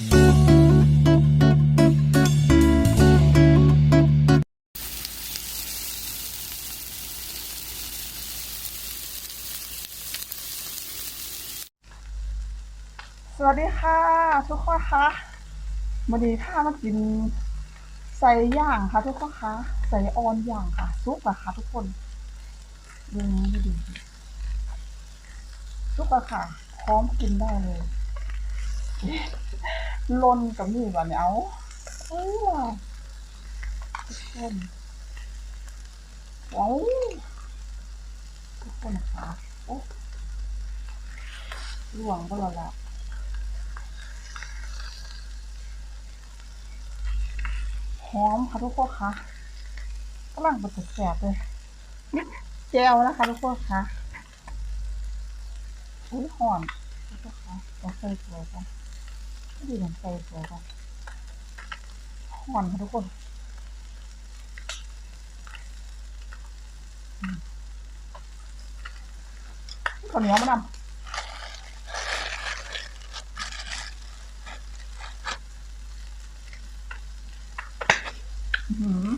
สวัสดีค่ะ ทุกคนคะวันนี้ถ้ามากินใส่ย่างค่ะ ทุกคนคะใส่ออนย่างค่ะซุปอะค่ะ ทุกคนดูนะดูดิซุปอะค่ะพร้อมกินได้เลย ลนกับนี่แบบเนี้ยเอาเอ้ยว่ะทุกคนว้าวทุกคนค่ะโอ้หลวงก็และละหอมค่ะทุกคนค่ะกำลังเป็นแสบเลยแจวนะคะทุกคนค่ะอุ้ยหอมทุกคนค่ะเราใส่สวยกัน ดีเหมือนใส่สวยกันหอมค่ะทุกคนข้าวเหนียวมะนำอื้อหือ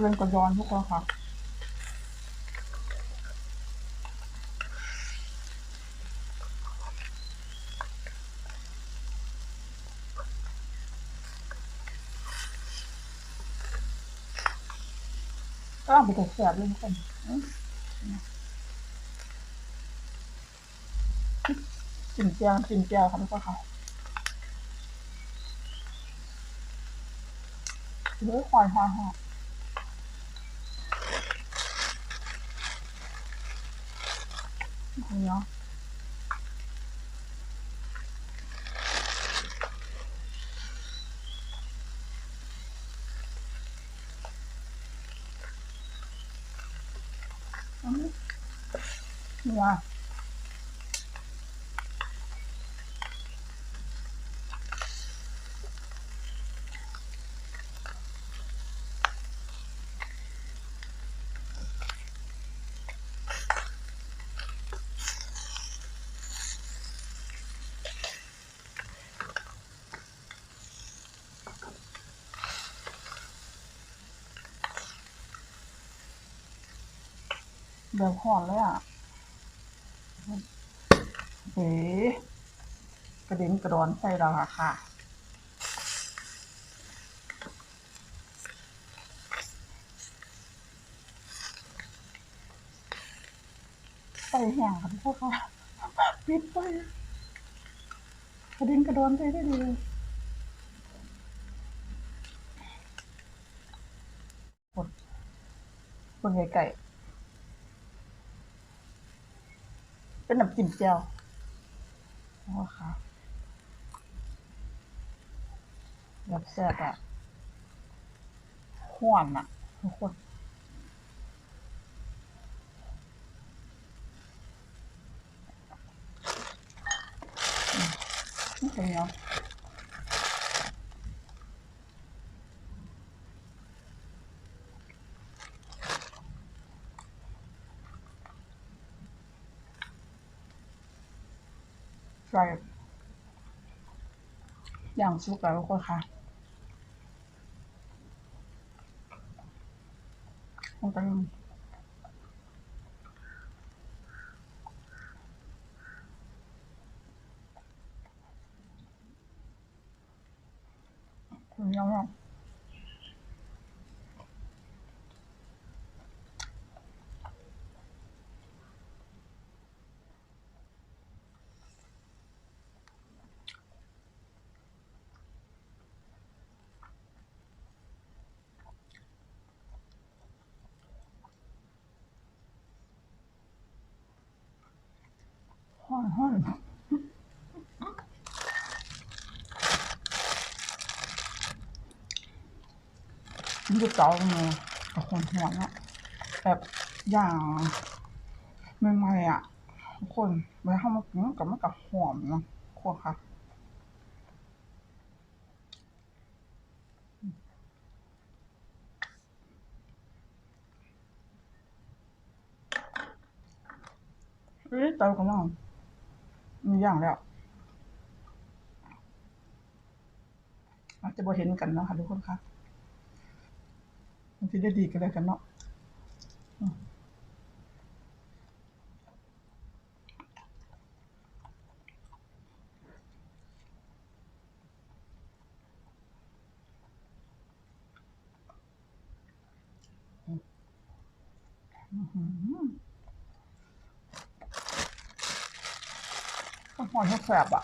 เล่นกระยอนทุกคนค่ะ ก็เอาไปแต่แสบเลยทุกคนอื้อกินเจียวจิมเจียวครับทุกคนค่ะเฮ้ยหอยหอยหอยหอยเนาะ อืม เนี่ยแบบหอนเลยอะเฮ้กระเด็นกระดอนใส่เราอะค่ะใส่แห้งค่ะทุกคนค่ะปิดไปกระเด็นกระดอนใส่ได้ดีเลยกดกดไก่ไก่ เป็นน้ำจิ้มแจ่วโอ้ค่ะแบบแซ่บอะหวานอะทุกคนอืมนี่เป็นเนาะ ใส่อย่างสุกแล้วทุกคนค่ะลงไปถึงยังอะห้ อนห้อนมันจะเจ้าเลยกับคนหัวเนี่ยแบบอย่างใหม่ๆอะทุกคนเวลาเข้ามากินกับมันกับหอมเนาะทุกคนค่ะเอ้ยเตากับน้อง มีอย่างแล้วจะบ่เห็นกันเนาะค่ะทุกคนค่ะมันจะได้ดีกันเลยกันเนาะอืม ยแสบอ่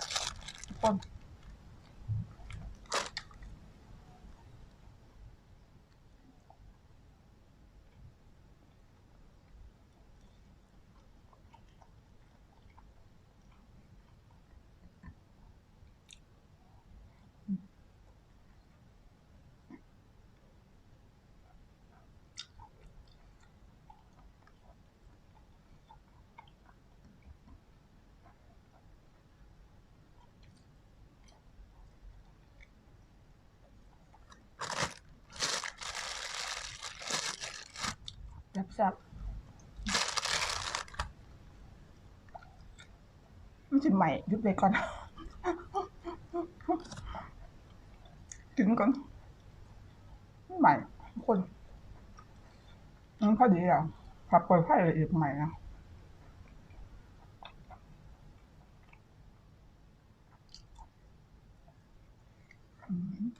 ะทุกคนแซ่บแซ่บมันจะใหม่ยุบเลยก่อนถึงก่อนใหม่คนมันพอดีอะผับเปิดไพ่ละเอียดใหม่นะอืม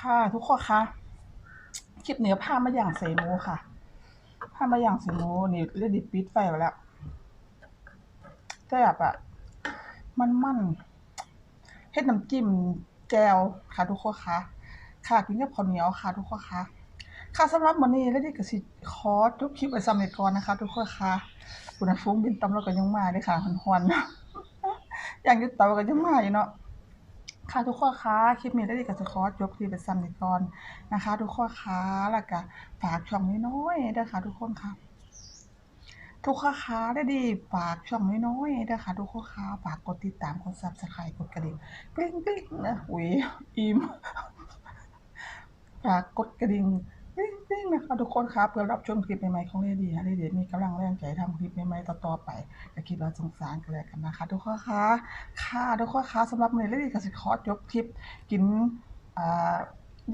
ค่ะ ทุกคนคะคลิปเนื้อผ้ามาอย่างใส่หมูค่ะ ผ้ามาอย่างใส่หมูนี่เรียดิปิดไฟไว้แล้วแซ่บอะมันมันเฮ็ดน้ำจิ้มแจวค่ะ ทุกคนคะค่ะกินกับข้าวเหนียวค่ะ ทุกคนคะค่ะสำหรับวันนี้เรยดิก็สิขอจบคลิปไว้ซ้ำนี้ก่อนนะคะ ทุกคนคะอุณหภูมิบินต่ำแล้วก็ยังมาเด้อค่ะฮอนๆอย่างยึดเตาก็ยังมาอยู่เนาะ ค่ะทุกคนคะคลิปนี้ได้ดีกับจะขอจบคลิปไปซ้ำในก่อนนะคะ ทุกคนคะแล้วก็ฝากช่องน้อยๆด้วยค่ะทุกคนค่ะทุกคนคะได้ดีฝากช่องน้อยๆด้วยค่ะทุกคนคะฝากกดติดตามกดซับสไครต์กดกระดิ่งกริ๊งกริ๊งนะอุ้ยอิ่มฝากกดกระดิ่ง งนะคะทุกคนคะเพื่อรับชมคลิปใหม่ๆของเรดีนะเรดี้มีกำลังแรงใจทำคลิปใหม่ๆต่อๆไปก็คิดว่าสงสารกันแล้วกันนะคะ ทุกคนคะค่ะทุกคนคะสำหรับมื้อนี้เลยก็สิขอจบคลิปกินอ่า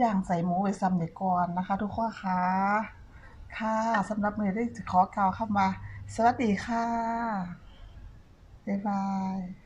ย่างใส่หมูไว้ซ้ำเด็กก่อนนะคะ ทุกคนคะค่ะสำหรับมื้อนี้ขอกล่าวคำว่าสวัสดีค่ะบ๊ายบาย